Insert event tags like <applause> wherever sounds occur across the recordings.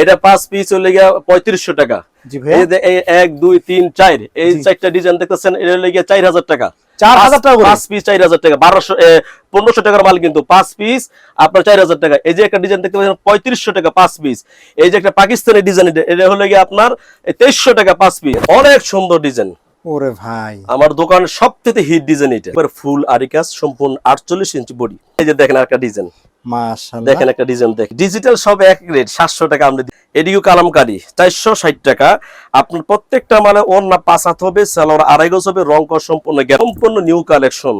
এটা পাঁচ পিস হলে গিয়া পঁয়ত্রিশশো টাকা। এক দুই তিন চার এই চারটা ডিজাইন দেখতেছেন এটা হলে গিয়া চার হাজার টাকা। চার হাজার টাকা পাঁচ পিস চার হাজার টাকা বারোশো পনেরোশো টাকার মাল কিন্তু পাঁচ পিস আপনার চার হাজার টাকা। এই যে একটা ডিজাইন দেখতে পাচ্ছেন পঁয়ত্রিশশো টাকা পাঁচ পিস এই যে একটা পাকিস্তানি ডিজাইন এটা হলে গিয়ে আপনার তেইশশো টাকা পাঁচ পিস অনেক সুন্দর ডিজাইন ওরে ভাই। আমার দোকান সব থেকে হিট ডিজাইন এটা। এবার ফুল আরিকাস সম্পূর্ণ আটচল্লিশ ইঞ্চি বডি এই যে দেখেন একটা ডিজাইন মাশাআল্লাহ। দেখেন একটা ডিজাইন দেখেন। ডিজিটাল সব এক রেট সাতশো টাকা আমরা। এদিকেও কালামকারি চারশো ষাট টাকা। আপনার প্রত্যেকটা মানে ওর না পাঁচ হবে সালোয়ার আড়াই গজ হবে রং কর সম্পূর্ণ সম্পূর্ণ নিউ কালেকশন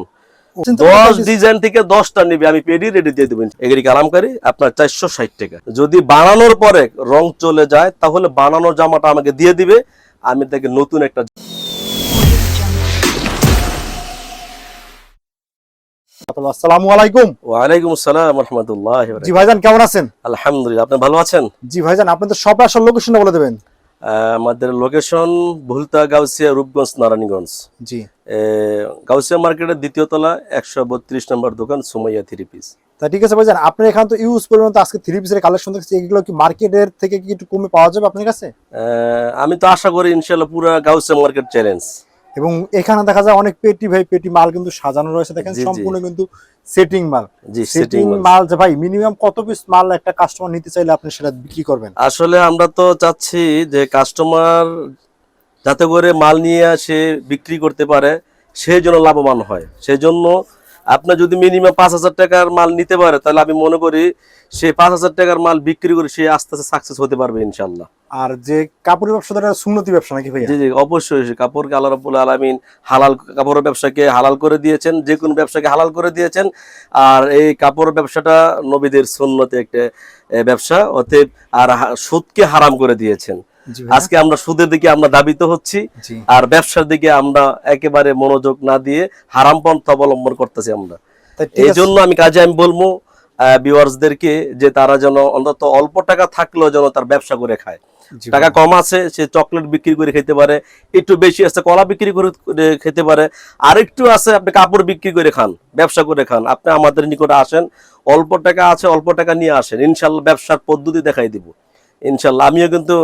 দশ ডিজাইন থেকে দশটা নিবে আমি পেডি রেডি দিয়ে দেবেন এগুলি কালামকারি আপনার চারশো ষাট টাকা। যদি বানানোর পরে রং চলে যায় তাহলে বানানোর জামাটা আমাকে দিয়ে দিবে। আমি তাকে নতুন একটা আসসালামু আলাইকুম। ওয়ালাইকুম আসসালাম রহমতুল্লাহ জি ভাইজান কেমন আছেন? আলহামদুলিল্লাহ আপনি ভালো আছেন? জি ভাইজান আপনি তো সব আসল লোকেশনটা বলে দেবেন। আমাদের লোকেশন ভুলতা গাউসিয়া রূপগঞ্জ নারায়ণগঞ্জ। জি। গাউসিয়া মার্কেটের দ্বিতীয় তলা একশো বত্রিশ নম্বর দোকান সুমাইয়া থ্রি পিস। তা ঠিক আছে ভাইজান আপনার এখানে তো ইউজ পরিমাণ তো আজকে থ্রি পিসের কালেকশন দেখছি এগুলো কি মার্কেটের থেকে কি একটু কমে পাওয়া যাবে আপনার কাছে? আমি তো আশা করি ইনশাল্লাহ পুরো গাউসিয়া মার্কেট চ্যালেঞ্জ এবং এখানে দেখা যায় অনেক পেটি ভাই পেটি মাল কিন্তু সাজানো রয়েছে। দেখেন। সম্পূর্ণ কিন্তু সেটিং মাল। সেটিং মাল। যে ভাই মিনিমাম কত পিস মাল একটা কাস্টমার নিতে চাইলে আপনি সেটা বিক্রি করবেন? আসলে আমরা তো চাচ্ছি যে কাস্টমার যাতে করে মাল নিয়ে সে বিক্রি করতে পারে সেই জন্য লাভবান হয়। সেই জন্য আপনার যদি মিনিমাম পাঁচ হাজার টাকার মাল নিতে পারে তাহলে আমি মনে করি সে পাঁচ হাজার টাকার মাল বিক্রি করে সে আস্তে আস্তে সাকসেস হতে পারবে ইনশাল্লাহ আর যে কাপড়ের ব্যবসাটা সুন্নতি ব্যবসা নাকি ভাইয়া? জি জি অবশ্যই কাপড়কে আল্লাহ রাব্বুল আলামিন হালাল কাপড়ের ব্যবসাকে হালাল করে দিয়েছেন যে কোনো ব্যবসাকে হালাল করে দিয়েছেন। আর এই কাপড় ব্যবসাটা নবীদের সুন্নতে একটা ব্যবসা অতএব আর সুদকে হারাম করে দিয়েছেন। আজকে আমরা সুদের দিকে আমরা দাবিত হচ্ছি আর ব্যবসার দিকে আমরা একেবারে মনোযোগ না দিয়ে হারাম পন্থা অবলম্বন করতেছি আমরা। এই জন্য আমি কাজে আমি বলব ভিউয়ার্সদেরকে যে তারা যেন অন্তত অল্প টাকা থাকলেও যেন তার ব্যবসা করে খায়। টাকা কম আছে সে চকলেট বিক্রি করে খেতে পারে একটু বেশি আছে কলা বিক্রি করে খেতে পারে। আরেকটু আছে আপনি কাপড় বিক্রি করে খান ব্যবসা করে খান। আপনি আমাদের নিকটে আসেন অল্প টাকা আছে অল্প টাকা নিয়ে আসেন। ইনশাল্লাহ ব্যবসার পদ্ধতি দেখাই দিব। ইনশাল্লাহ আমিও কিন্তু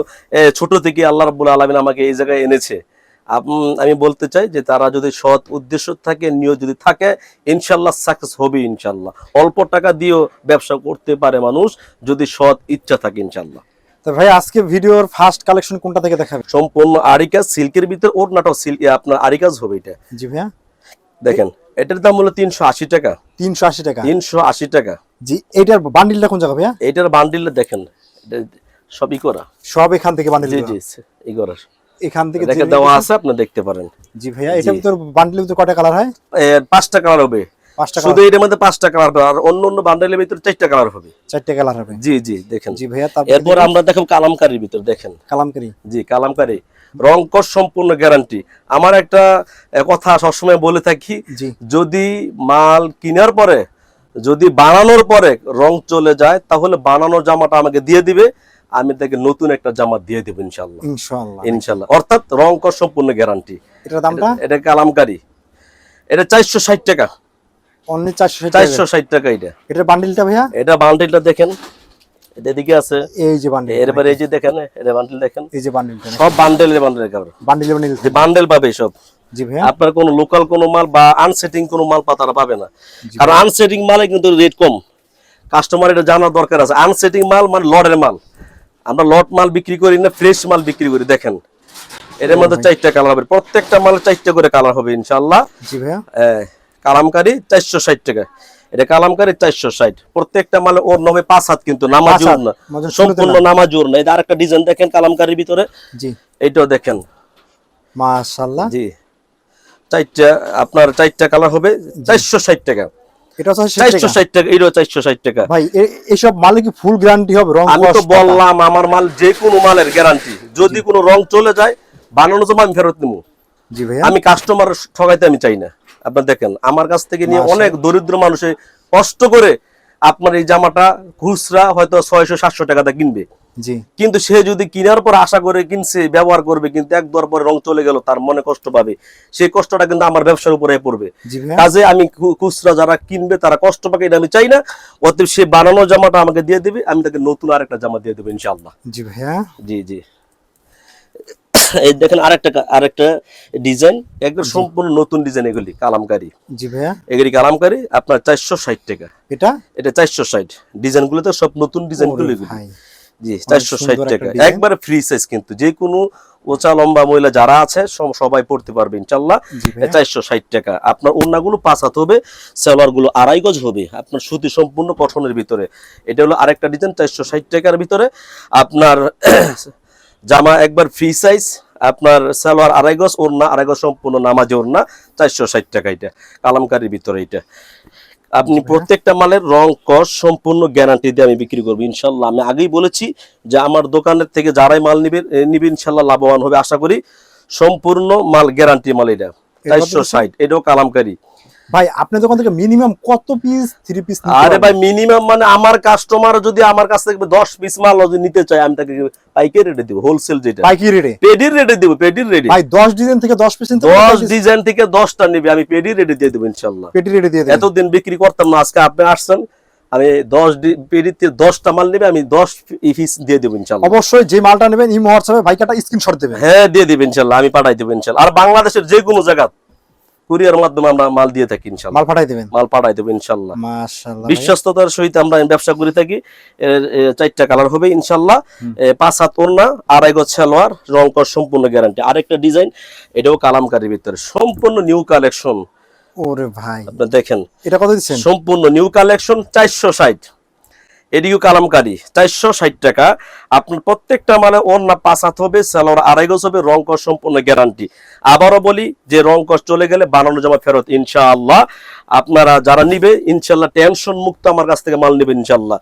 ছোট থেকে আল্লাহ রাব্বুল আলমিন আমাকে এই জায়গায় এনেছে। আমি বলতে চাই যে তারা যদি সৎ উদ্দেশ্য থাকে নিয়োগ যদি থাকে ইনশাল্লাহ সাকসেস হবে ইনশাল্লাহ। অল্প টাকা দিয়েও ব্যবসা করতে পারে মানুষ যদি সৎ ইচ্ছা থাকে ইনশাল্লাহ। তো ভাই আজকে ভিডিওর ফার্স্ট কালেকশন কোনটা থেকে দেখাবে? সম্পূর্ণ আরিকাজ সিল্কের ভিতর ওড়নাটাও সিল্ক আপনার আরিকাজ হবে এটা। জি ভাইয়া। দেখেন এটার দাম হলো তিনশো আশি টাকা। তিনশো আশি টাকা? তিনশো আশি টাকা। জি এটার বান্ডিলটা কোন জায়গা ভাইয়া? এটার বান্ডিল দেখেন সবই করা সব এখান থেকে বান্ডিল জি জি ই করা এখান থেকে দেখে দেওয়া আছে আপনি দেখতে পারেন। জি ভাইয়া এটার ভিতর বান্ডিলের ভিতর কয়টা কালার হয়? পাঁচটা কালার হবে। শুধু এটার মধ্যে পাঁচটা কালার হবে আর অন্য অন্য বান্ডেলের ভিতরে চারটা কালার হবে। চারটে কালার হবে। জি জি দেখেন। জি ভাইয়া এরপর আমরা দেখো কালামকারির ভিতর দেখেন। কালামকারি। জি কালামকারি। রংকর সম্পূর্ণ গ্যারান্টি আমার একটা কথা সবসময় বলে থাকি যদি মাল কেনার পরে যদি বানানোর পরে রং চলে যায় তাহলে বানানোর জামাটা আমাকে দিয়ে দিবে আমি তাকে নতুন একটা জামা দিয়ে দেবো ইনশাল্লাহ ইনশাআল্লাহ। ইনশাল্লাহ অর্থাৎ রং কর সম্পূর্ণ গ্যারান্টি এটার দামটা? এটা কালামকারী। এটা চারশো ষাট টাকা। অনলি চারশো ষাট চারশো ষাট টাকা এটা। এটার বান্ডিলটা ভাইয়া? এটা বান্ডিলটা দেখেন এটা এদিকে আছে। এই যে বান্ডিল এরপরে এই যে দেখেন এটা বান্ডিল দেখেন। এই যে বান্ডিলটা সব বান্ডেলের বান্ডেলের কাপড় বান্ডিল বান্ডিল পাবে সব। জি ভাইয়া। আপনার কোনো লোকাল কোনো মাল বা আনসেটিং কোনো মাল পাবে না। কারণ আনসেটিং মালে কিন্তু রেট কম। কাস্টমার এটা জানার দরকার আছে। আনসেটিং মাল মানে লটের মাল। আমরা লট মাল বিক্রি করি না ফ্রেশ মাল বিক্রি করি দেখেন। এর মধ্যে চারটা কালার হবে। প্রত্যেকটা মালে চারটা করে কালার হবে ইনশাল্লাহ জি ভাইয়া। আহ, কালামকারি চারশো ষাট টাকা। এটা কালামকারি চারশো ষাট। প্রত্যেকটা মালে ওর নবে পাঁচ হাত কিন্তু নামাজুর না। সম্পূর্ণ নামাজুর না। এটা আরেকটা ডিজাইন দেখেন কালামকারির ভিতরে? জি। এইটাও দেখেন। জি। চারটা আপনার চারটা কালার হবে চারশো ষাট টাকা। তো আমার মাল যে কোনো মালের গ্যারান্টি যদি কোনো রং চলে যায় বানানো জমা আমি ফেরত নেব। আমি কাস্টমার ঠকাইতে আমি চাই না। আপনার দেখেন আমার কাছ থেকে নিয়ে অনেক দরিদ্র মানুষে কষ্ট করে আপনার এই জামাটা খুচরা হয়তো ছয়শো সাতশো টাকাতে কিনবে। কিন্তু সে যদি কেনার পর আশা করে কিনছে ব্যবহার করবে কিন্তু এক দর পরে রং চলে গেল তার মনে কষ্ট পাবে। সেই কষ্টটা কিন্তু আমার ব্যবসার উপরে পড়বে। কাজে আমি খুচরা যারা কিনবে তারা কষ্ট পাবে এটা আমি চাই না। অতএব সে বানানো জামাটা আমাকে দিয়ে দেবে আমি তাকে নতুন আরেকটা জামা দিয়ে দেবো ইনশাল্লাহ জি ভাইয়া। জি জি। দেখেন আরেকটা আরেকটা ডিজাইন একদম সম্পূর্ণ নতুন ডিজাইন এগুলি কালামকারি। জি ভাইয়া। এগুলি কালামকারি আপনার চারশো ষাট টাকা। এটা? এটা চারশো ষাট। ডিজাইনগুলো তো সব নতুন ডিজাইন ওরে গুলো ভাই জি চারশো ষাট টাকা। একবারে ফ্রি সাইজ কিন্তু যে কোনো ওচা লম্বা মহিলা যারা আছে সব- সবাই পড়তে পারবে ইনশাল্লাহ। চারশো ষাট টাকা। আপনার ওড়নাগুলো পাঁচ হাত হবে সালোয়ারগুলো আড়াই গজ হবে। আপনার সুতি সম্পূর্ণ কঠনের ভিতরে। এটা হলো আরেকটা ডিজাইন চারশো ষাট টাকার ভিতরে। আপনার <clears throat> জামা একবার ফ্রি সাইজ আপনার সালোয়ার আড়াই গজ ওড়না আড়াই গজ সম্পূর্ণ নামাজে ওড়না চারশো ষাট টাকা এটা কালামকারির ভিতরে এটা। আপনি প্রত্যেকটা মালের রং কস সম্পূর্ণ গ্যারান্টি দিয়ে আমি বিক্রি করব ইনশাল্লাহ। আমি আগেই বলেছি যে আমার দোকানের থেকে যারাই মাল নিবে নিবে ইনশাল্লাহ লাভবান হবে। আশা করি সম্পূর্ণ মাল গ্যারান্টি মাল এটা চারশো ষাট। এটাও কালামকারি। ভাই আপনার দোকান থেকে মিনিমাম কত পিস থ্রি পিস আরে ভাই মিনিমাম মানে আমার কাস্টমার যদি আমার কাছ থেকে দশ পিস মাল যদি নিতে চায় আমি তাকে পাইকারি রেটে দিব হোলসেল যেটা। পাইকি রেটে পেডির রেটে দিব পেডির রেটে ভাই দশ ডিজাইন থেকে দশ পিস দশ ডিজাইন থেকে দশটা নিবে আমি পেডির রেটে দিয়ে দেবো ইনশাল্লাহ। পেটি রেটে দিয়ে দেবেন। এতদিন বিক্রি করতাম না আজকে আপনি আসছেন আমি দশ পেডিতে দশটা মাল নেবে আমি দশ পিস দিয়ে দেবো ইনশাল্লাহ। অবশ্যই যে মালটা নেবেন ইমো হোয়াটসঅ্যাপে ভাইকাটা স্ক্রিনশট দেবেন। হ্যাঁ দিয়ে দেবেন ইনশাল্লাহ আমি পাঠাই দেবো ইনশাল্লাহ। আর বাংলাদেশের যে কোনো জায়গা কুরিয়ার মাধ্যমে আমরা মাল দিয়ে থাকি মাল পাঠাই দেবেন? মাল পাঠাই দেবেন ইনশাল্লাহ। মাশাআল্লাহ। বিশ্বস্ততার সহিত আমরা ব্যবসা করে থাকি চারটা কালার হবে ইনশাআল্লাহ পাঁচ হাত ওড়না আড়াই গজ সালোয়ার রং কর সম্পূর্ণ গ্যারান্টি। আরেকটা ডিজাইন এটাও কালামকারীর ভিতরে। সম্পূর্ণ নিউ কালেকশন। ওরে ভাই। আপনি দেখেন। এটা কত দিচ্ছেন? সম্পূর্ণ নিউ কালেকশন 460 এদিকে কালামকারি, চারশো ষাট টাকা। আপনার প্রত্যেকটা মানে অন্য পাঁচ হাত হবে স্যালোর আড়াই গজ হবে, রং কষ সম্পূর্ণ গ্যারান্টি। আবারও বলি যে রং কষ চলে গেলে বানানো জমা ফেরত, ইনশাআল্লাহ। আপনারা যারা নিবে ইনশাল্লাহ টেনশন মুক্ত আমার কাছ থেকে মাল নেবে ইনশাল্লাহ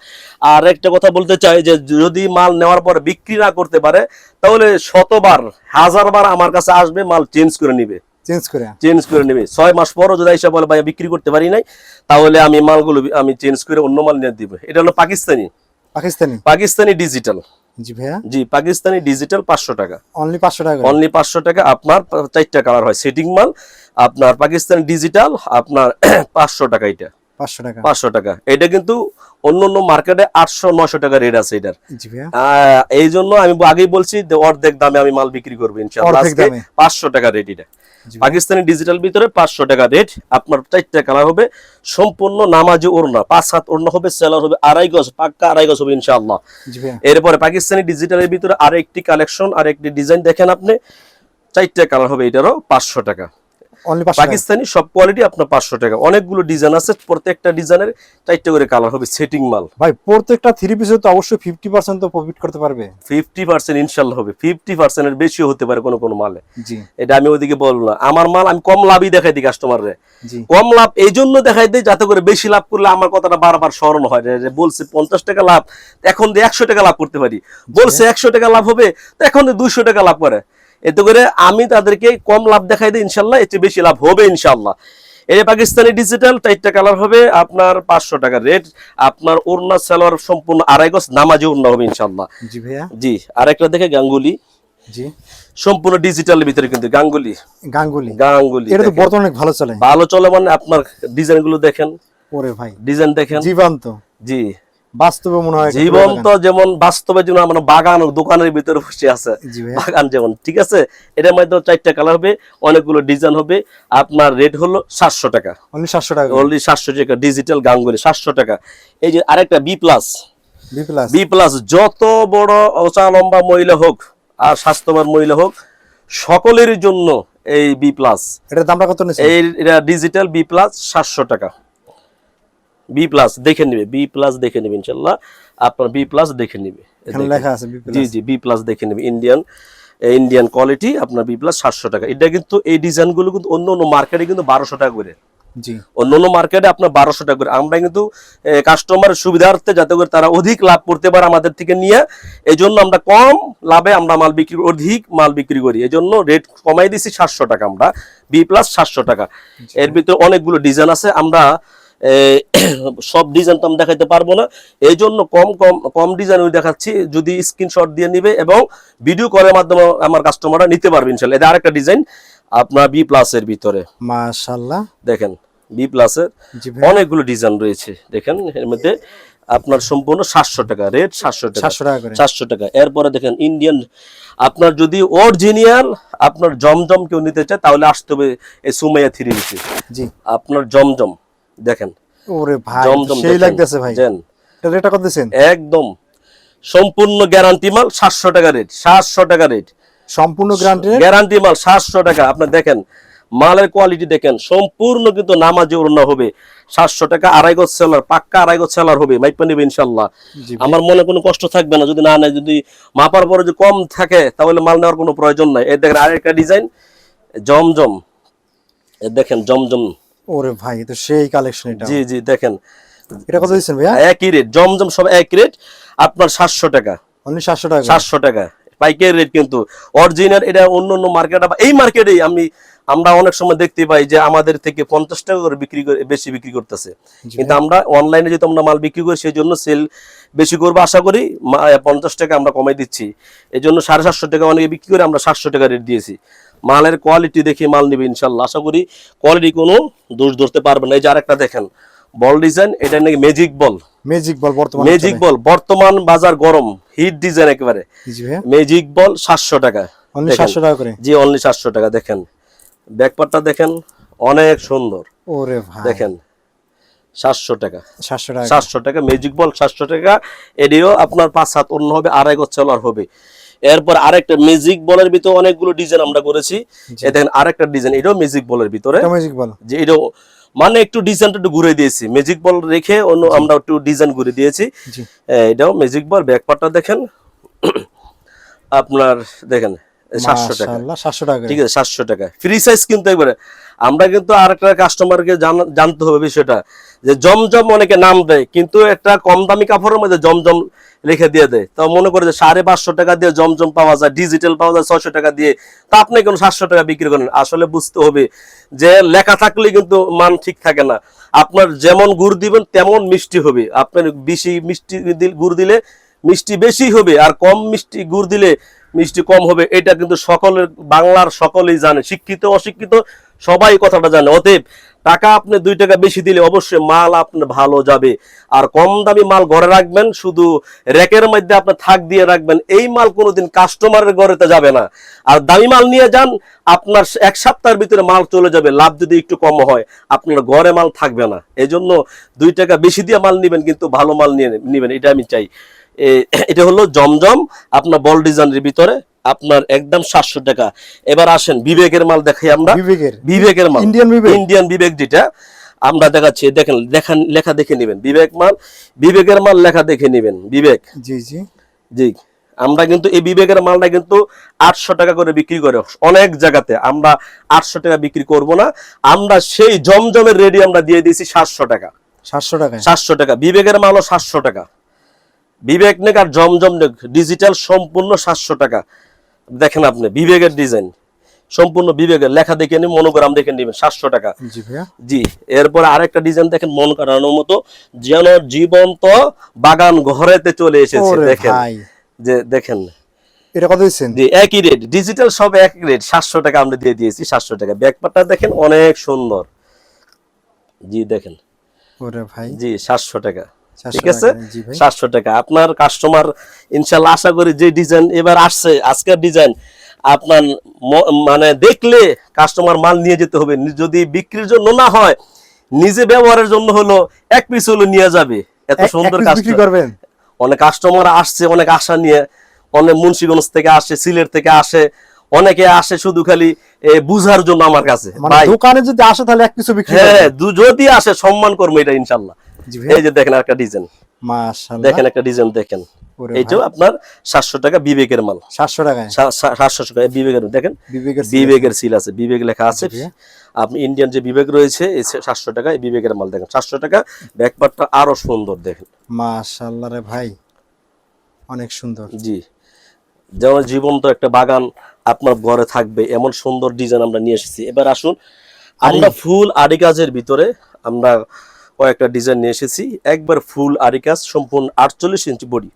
আর একটা কথা বলতে চাই যে যদি মাল নেওয়ার পর বিক্রি না করতে পারে, তাহলে শতবার, হাজারবার আমার কাছে আসবে, মাল চেঞ্জ করে নিবে। চেঞ্জ করে চেঞ্জ করে নেবে। ছয় মাস পরও যদি এসে বলে ভাই বিক্রি করতে পারি নাই তাহলে আমি মালগুলো আমি চেঞ্জ করে অন্য মাল নিয়ে দিব। এটা হলো পাকিস্তানি। পাকিস্তানি? পাকিস্তানি ডিজিটাল। জি ভাইয়া। জি পাকিস্তানি ডিজিটাল পাঁচশো টাকা। অনলি পাঁচশো টাকা অনলি পাঁচশো টাকা। আপনার চারটা কালার হয়। সেটিং মাল আপনার পাকিস্তানি ডিজিটাল আপনার <clears throat> পাঁচশো টাকা এটা। পাঁচশো টাকা। পাঁচশো টাকা। এটা কিন্তু অন্য অন্য মার্কেটে আটশো টাকা রেট আছে এটার। এই জন্য আমি আগেই বলছি অর্ধেক দামে আমি মাল বিক্রি করব। পাঁচশো টাকা রেট এটা। পাকিস্তানি ডিজিটাল ভিতরে পাঁচশো টাকা রেট আপনার চারটা কালার হবে। সম্পূর্ণ নামাজি ওড়না। পাঁচ সাত ওড়না হবে সেলার হবে আড়াই গজ পাক্কা আড়াই গজ হবে ইনশাল্লাহ এরপরে পাকিস্তানি ডিজিটালের ভিতরে আরও একটি কালেকশন আর একটি ডিজাইন দেখেন আপনি। চারটা কালার হবে এটারও পাঁচশো টাকা। পাকিস্তানি সব কোয়ালিটি আপনার পাঁচশো টাকা। অনেকগুলো ডিজাইন আছে প্রত্যেকটা ডিজাইনের চারটে করে কালার হবে সেটিং মাল। ভাই প্রত্যেকটা থ্রি পিসে তো অবশ্যই ফিফটি পার্সেন্ট তো প্রফিট করতে পারবে। ফিফটি পার্সেন্ট ইনশাল্লাহ হবে। ফিফটি পার্সেন্টের বেশিও হতে পারে কোনো কোনো মালে। এটা আমি ওইদিকে বলব না। আমার মাল আমি কম লাভই দেখাই দিই কাস্টমাররে কম লাভ এই জন্য দেখাই দিই যাতে করে বেশি লাভ করলে আমার কথাটা বারবার স্মরণ হয়। যে- বলছে পঞ্চাশ টাকা লাভ এখন একশো টাকা লাভ করতে পারি। বলছে একশো টাকা লাভ হবে তো এখন দুইশো টাকা লাভ করে। এতে করে আমি তাদেরকে কম লাভ দেখাই দিই ইনশাল্লাহ। এতে বেশি লাভ হবে ইনশাল্লাহ। এই যে পাকিস্তানি ডিজিটাল চারটা কালার হবে আপনার পাঁচশো টাকা রেট আপনার ওড়না সালোয়ার সম্পূর্ণ আড়াই গজ নামাজি ওড়না হবে ইনশাল্লাহ। জি ভাইয়া। জি আরেকটা দেখে গাঙ্গুলি। জি। সম্পূর্ণ ডিজিটালের ভিতরে কিন্তু গাঙ্গুলি। গাঙ্গুলি। গাঙ্গুলি এটা তো বর্তমানে ভালো চলে। ভালো চলে মানে আপনার ডিজাইনগুলো দেখেন। ওরে ভাই। ডিজাইন দেখেন। জীবন্ত। জি। বাস্তবে মনে হয় একটা জীবন্ত যেমন বাস্তবে যেমন আমার বাগান দোকানের ভিতরে বসে আছে বাগান যেমন ঠিক আছে? এটার মধ্যে চারটা কালার হবে অনেকগুলো ডিজাইন হবে আপনার রেট হলো সাতশো টাকা। অনলি সাতশো টাকা অলরেডি সাতশো টাকা ডিজিটাল গাঙ্গুলি সাতশো টাকা। এই যে আরেকটা B plus B plus B plus যত বড় ওচা লম্বা মহিলা হোক আর স্বাস্থ্যবান মহিলা হোক সকলের জন্য এই বি প্লাস এটার দামটা কত এই এটা ডিজিটাল বি প্লাস সাতশো টাকা। বি প্লাস দেখে নিবে বি প্লাস দেখে নিবে ইনশাল্লাহ আপনার বি প্লাস দেখে নিবে। লেখা আছে জি জি বি প্লাস দেখে নেবে। ইন্ডিয়ান ইন্ডিয়ান কোয়ালিটি আপনার বি প্লাস সাতশো টাকা। এটা কিন্তু এই ডিজাইনগুলো কিন্তু অন্য অন্য মার্কেটে কিন্তু বারোশো টাকা করে। জি। অন্য অন্য মার্কেটে আপনার বারোশো টাকা করে। আমরা কিন্তু কাস্টমারের সুবিধার্থে যাতে করে তারা অধিক লাভ করতে পারে আমাদের থেকে নিয়ে এই জন্য আমরা কম লাভে আমরা মাল বিক্রি অধিক মাল বিক্রি করি। এই জন্য রেট কমাই দিছি সাতশো টাকা আমরা। বি প্লাস সাতশো টাকা। এর ভিতরে অনেকগুলো ডিজাইন আছে। আমরা সব ডিজাইন তো আমি দেখাইতে পারব না। এই জন্য কম কম কম ডিজাইন আমি দেখাচ্ছি। যদি স্ক্রিনশট দিয়ে নিবে এবং ভিডিও কলের মাধ্যমে আমার কাস্টমাররা নিতে পারবে ইনশাল্লাহ। এটা আরেকটা ডিজাইন আপনার বি প্লাসের ভিতরে। মাশাআল্লাহ। দেখেন বি প্লাসের অনেকগুলো ডিজাইন রয়েছে। দেখেন এর মধ্যে আপনার সম্পূর্ণ সাতশো টাকা রেট সাতশো টাকা। সাতশো টাকা করে। সাতশো টাকা। এরপরে দেখেন ইন্ডিয়ান আপনার যদি অরিজিনাল আপনার জমজম কেউ নিতে চায় তাহলে আসতে হবে এই সুমাইয়া থ্রি জি। আপনার জমজম। দেখেন। ওরে ভাই সেই লাগতেছে ভাই। রেটটা কত একদম। সম্পূর্ণ গ্যারান্টি মাল সাতশো টাকা রেট সাতশো টাকা রেট সম্পূর্ণ গ্রান্টেড গ্যারান্টি মাল সাতশো টাকা। আপনি দেখেন মালের কোয়ালিটি দেখেন সম্পূর্ণ কিন্তু নামাজি ওড়না হবে। সাতশো টাকা আড়াই গজ সেলার পাক্কা আড়াই গজ সেলার হবে। মাইপা নেবে ইনশাল্লাহ আমার মনে কোনো কষ্ট থাকবে না। যদি না নেয় যদি মাপার পরে যদি কম থাকে তাহলে মাল নেওয়ার কোনো প্রয়োজন নাই। এই দেখেন আরেকটা ডিজাইন জমজম। এ দেখেন জমজম। ওরে ভাই তো সেই কালেকশন এটা। জি জি দেখেন। এটা কত দিচ্ছেন ভাইয়া? একই রেট জমজম সব এক রেট আপনার সাতশো টাকা। অনলি সাতশো টাকা। করে। সাতশো টাকা। পাইকারি রেট কিন্তু। অরিজিনাল এটা অন্য অন্য মার্কেট এই মার্কেটেই আমি আমরা অনেক সময় দেখতে পাই যে আমাদের থেকে পঞ্চাশ টাকা করে বিক্রি করে বেশি বিক্রি করতেছে। কিন্তু আমরা অনলাইনে যেহেতু আমরা মাল বিক্রি করি সেই জন্য সেল বেশি করব আশা করি পঞ্চাশ টাকা আমরা কমাই দিচ্ছি। এই জন্য সাড়ে সাতশো টাকা অনেকে বিক্রি করে আমরা সাতশো টাকা রেট দিয়েছি। মালের কোয়ালিটি দেখে মাল নিবে ইনশাল্লাহ। আশা করি কোয়ালিটি কোনো দোষ ধরতে পারবে না। এই যে আরেকটা দেখেন বল ডিজাইন এটা নাকি ম্যাজিক বল ম্যাজিক বল বর্তমানে ম্যাজিক বল বর্তমান বাজার গরম হিট ডিজাইন একেবারে। ম্যাজিক বল সাতশো টাকা। সাতশো টাকা করে। জি অনলি সাতশো টাকা দেখেন। ব্যাকপারটা দেখেন অনেক সুন্দর। ওরে ভাই। দেখেন সাতশো টাকা। সাতশো টাকা। সাতশো টাকা ম্যাজিক বল সাতশো টাকা। এডিও আপনার পাঁচ সাত অন্য হবে আড়াই গজ চলার হবে। এরপর আরেকটা ম্যাজিক বলের ভিতরে অনেকগুলো ডিজাইন আমরা করেছি। দেখেন আরেকটা ডিজাইন এটাও ম্যাজিক বলের ভিতরে। ম্যাজিক বল যে এটাও মানে একটু ডিজাইনটা একটু ঘুরে দিয়েছি। ম্যাজিক বল রেখে অন্য আমরা একটু ডিজাইন ঘুরে দিয়েছি। জি। এটাও ম্যাজিক বল ব্যাকপারটা দেখেন। আপনার দেখেন সাতশো টাকা। সাতশো টাকা। ঠিক আছে সাতশো টাকা। ফ্রি সাইজ কিন্তু একবারে আমরা কিন্তু আর আরেকটা কাস্টমারকে জানতে হবে বিষয়টা, যে জমজম অনেকে নাম দেয়, কিন্তু একটা কম দামি কাপড়ের মধ্যে জমজম লিখে দিয়ে দেয়। তো মনে করে যে সাড়ে পাঁচশো টাকা দিয়ে জমজম পাওয়া যায় ডিজিটাল পাওয়া যায় ছয়শো টাকা দিয়ে, তা আপনি কেন সাতশো টাকা বিক্রি করেন? আসলে বুঝতে হবে যে লেখা থাকলে কিন্তু মান ঠিক থাকে না। আপনার যেমন গুড় দিবেন, তেমন মিষ্টি হবে। আপনার বেশি মিষ্টি গুড় দিলে মিষ্টি বেশি হবে, আর কম মিষ্টি গুড় দিলে মিষ্টি কম হবে। এটা কিন্তু সকলের বাংলার সকলেই জানে, শিক্ষিত, অশিক্ষিত সবাই কথাটা জানে। অতএব টাকা আপনি দুই টাকা বেশি দিলে অবশ্যই মাল আপনার ভালো যাবে। আর কম দামি মাল ঘরে রাখবেন, শুধু র্যাকের মধ্যে আপনি থাক দিয়ে রাখবেন। এই মাল কোনোদিন কাস্টমারের ঘরেতে যাবে না। আর দামি মাল নিয়ে যান, আপনার এক সপ্তাহের ভিতরে মাল চলে যাবে। লাভ যদি একটু কম হয়, আপনার ঘরে মাল থাকবে না। এজন্য দুই টাকা বেশি দিয়ে মাল নেবেন, কিন্তু ভালো মাল নিয়ে নেবেন। এটা আমি চাই। এটা হলো জমজম, আপনার বল ডিজাইনের ভিতরে। আপনার একদম সাতশো টাকা। এবার আসেন বিবেকের মাল দেখাই আমরা। বিবেকের। বিবেকের মাল। ইন্ডিয়ান বিবেক। ইন্ডিয়ান বিবেক যেটা আমরা দেখাচ্ছি দেখেন লেখা লেখা দেখে নেবেন। বিবেক মাল বিবেকের মাল লেখা দেখে নেবেন বিবেক। জি জি। জি। আমরা কিন্তু এই বিবেকের মালটা কিন্তু আটশো টাকা করে বিক্রি করে অনেক জায়গাতে আমরা আটশো টাকা বিক্রি করব না। আমরা সেই জমজমের রেডি আমরা দিয়ে দিয়েছি সাতশো টাকা। সাতশো টাকা। সাতশো টাকা। বিবেকের মালও সাতশো টাকা। বিবেক নেক আর জমজম নেক ডিজিটাল সম্পূর্ণ সাতশো টাকা। দেখেন আপনি বিবেকের ডিজাইন সম্পূর্ণ বিবেকের লেখা দেখে নিন মনোগ্রাম দেখে নেবেন সাতশো টাকা। জি এরপর আরেকটা ডিজাইন দেখেন মন কাটানোর মতো যেন জীবন্ত বাগান ঘরেতে চলে এসেছে দেখেন। যে দেখেন। এটা কত দিচ্ছেন? জি একই রেট ডিজিটাল সব এক রেট সাতশো টাকা আমরা দিয়ে দিয়েছি সাতশো টাকা। ব্যাকপারটা দেখেন অনেক সুন্দর। জি দেখেন। ওরে ভাই। জি সাতশো টাকা। 700 ঠিক আছে। সাতশো টাকা। আপনার কাস্টমার ইনশাল্লাহ আশা করি যে ডিজাইন এবার আসছে আজকের ডিজাইন আপনার মানে দেখলে কাস্টমার মাল নিয়ে যেতে হবে। যদি বিক্রির জন্য না হয় নিজে ব্যবহারের জন্য হলো এক পিস হলো নিয়ে যাবে। এত সুন্দর বিক্রি করবেন? অনেক কাস্টমার আসছে অনেক আশা নিয়ে। অনেক মুন্সিগঞ্জ থেকে আসে সিলেট থেকে আসে। অনেকে আসে শুধু খালি বুঝার জন্য আমার কাছে। মানে দোকানে যদি আসে তাহলে এক কিছু বিক্রি হ্যাঁ যদি আসে সম্মান করব এটা ইনশাল্লাহ এই যে দেখেন একটা ডিজাইন। মাশাআল্লাহ। দেখেন একটা ডিজাইন দেখেন। এইটাও আপনার সাতশো টাকা বিবেকের মাল। সাতশো টাকায়? সা- সা- টাকা বিবেকের দেখেন? বিবেকের সিল আছে। বিবেক লেখা আছে। আপনি ইন্ডিয়ান যে বিবেক রয়েছে এই সাতশো টাকা এই বিবেকের মাল দেখেন। সাতশো টাকা ব্যাকপারটা আরও সুন্দর দেখেন। মাশাআল্লাহ রে ভাই। অনেক সুন্দর। জি। যেমন জীবন্ত একটা বাগান আপনার ঘরে থাকবে এমন সুন্দর ডিজাইন আমরা নিয়ে এসেছি। এবার আসুন আমরা ফুল আড়ি কাজের ভিতরে আমরা কয়েকটা ডিজাইন নিয়ে এসেছি। একবার ফুল আরি কাজ সম্পূর্ণ আটচল্লিশ ইঞ্চি বডি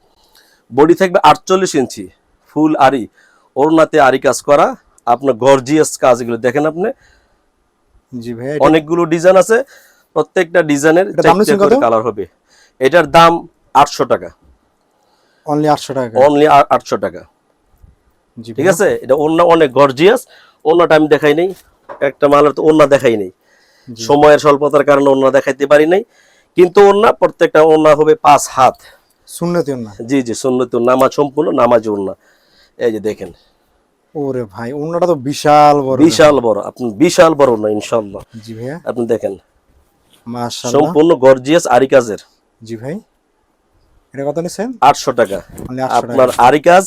বডি থাকবে আটচল্লিশ ইঞ্চি ফুল আরি ওড়নাতে আরি কাজ করা আপনার গর্জিয়াস কাজ এগুলো দেখেন আপনি। জি ভাইয়া অনেকগুলো ডিজাইন আছে প্রত্যেকটা ডিজাইনের কালার হবে। এটার দাম আটশো টাকা। অনলি আটশো টাকা। অনলি আটশো টাকা। ঠিক আছে? এটা ওড়না অনেক গর্জিয়াস ওড়নাটা আমি দেখাই নেই। একটা মালের তো ওড়না দেখাই নাই। সময়ের স্বল্পতার কারণে ওড়না দেখাইতে পারি নাই। কিন্তু ওড়না প্রত্যেকটা ওড়না হবে পাঁচ হাত। সুন্নতি জি জি সুন্নত নামাজ সম্পূর্ণ নামাজ ওড়না। এই যে দেখেন। ওরে ভাই ওনাটা তো বিশাল বড় বিশাল বড় আপনি বিশাল বড় না জি ভাইয়া। আপনি দেখেন। মাশাআল্লাহ। সম্পূর্ণ গর্জিয়াস আরি কাজের জি ভাই। এটা কত নিছেন? আটশো টাকা। আপনার আরি কাজ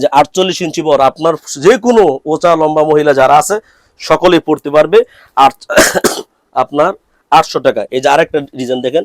যে আটচল্লিশ ইঞ্চি বড় আপনার যে কোনো ওচা লম্বা মহিলা যারা আছে সকলেই পড়তে পারবে। আর আপনার আটশো টাকা। এই যে আরেকটা ডিজাইন দেখেন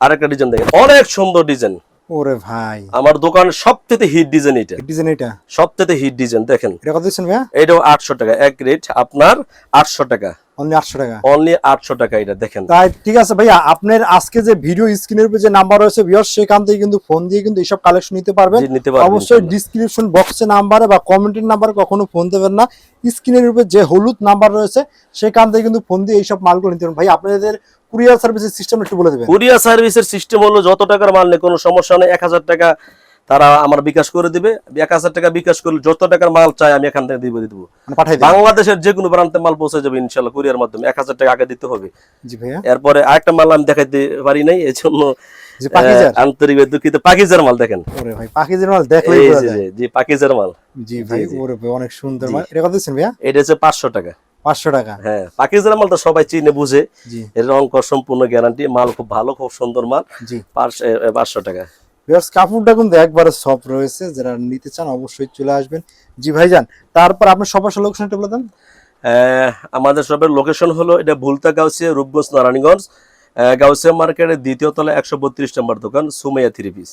আরেকটা ডিজাইন দেখেন। অনেক সুন্দর ডিজাইন ওরে ভাই। আমার দোকান সবথেকে হিট ডিজাইন এটা। ডিজাইন এটা? সবথেকে হিট ডিজাইন দেখেন। এটা কত দিচ্ছেন ভাইয়া? এটাও আটশো টাকা এক রেট আপনার আটশো টাকা। অনলি আটশো টাকা? অনলি আটশো টাকা এটা দেখেন। তাই ঠিক আছে ভাইয়া আপনার আজকে যে ভিডিও স্ক্রিনের উপর যে নাম্বার রয়েছে ভিউয়ার সেখান থেকে কিন্তু ফোন দিয়ে কিন্তু এইসব কালেকশন নিতে পারবেন। পারবেন অবশ্যই। ডিসক্রিপশন বক্সে নাম্বারে বা কমেন্টের নাম্বারে কখনো ফোন দেবেন না। স্ক্রিনের উপর যে হলুদ নাম্বার রয়েছে সেখান থেকে কিন্তু ফোন দিয়ে এইসব মালগুলো নিতে পারবেন। ভাই আপনাদের কুরিয়ার সার্ভিসের সিস্টেম একটু বলে দেবেন। কুরিয়ার সার্ভিসের সিস্টেম হলো যত টাকার মাল নেই কোনো সমস্যা নেই এক হাজার টাকা তারা আমার বিকাশ করে দিবে। এক হাজার টাকা বিকাশ করলে যত টাকার মাল চাই আমি এখান থেকে দিব দিব। মানে বাংলাদেশের যে কোনো প্রান্তে মাল পৌঁছে যাবে ইনশাল্লাহ কুরিয়ার মাধ্যমে। এক হাজার টাকা আগে দিতে হবে। এরপরে আরেকটা মাল আমি দেখাইতে পারি নাই এই জন্য আন্তরিক দুঃখিত। পাকিজার মাল দেখেন। পাকিজার মাল যে- জি পাকিজার মাল। জি ভাই ভাই অনেক সুন্দর মাল। এটা কত দিচ্ছেন ভাইয়া? এটা হচ্ছে পাঁচশো টাকা। পাঁচশো টাকা। হ্যাঁ পাকিজার মাল তো সবাই চিনে বুঝে। এর রং সম্পূর্ণ গ্যারান্টি মাল খুব ভালো খুব সুন্দর মাল। জি। পাঁচশো টাকা। কাপড়টা কিন্তু একবারে সফট রয়েছে যারা নিতে চান অবশ্যই চলে আসবেন। জি ভাইজান তারপর আপনার সবার লোকেশনটা বলে দেন। আমাদের সবের লোকেশন হলো এটা ভুলতা গাউসিয়া রূপগঞ্জ নারায়ণগঞ্জ। গাউসিয়া মার্কেটের দ্বিতীয় তলা একশো বত্রিশ নম্বর দোকান সুমাইয়া থ্রি পিস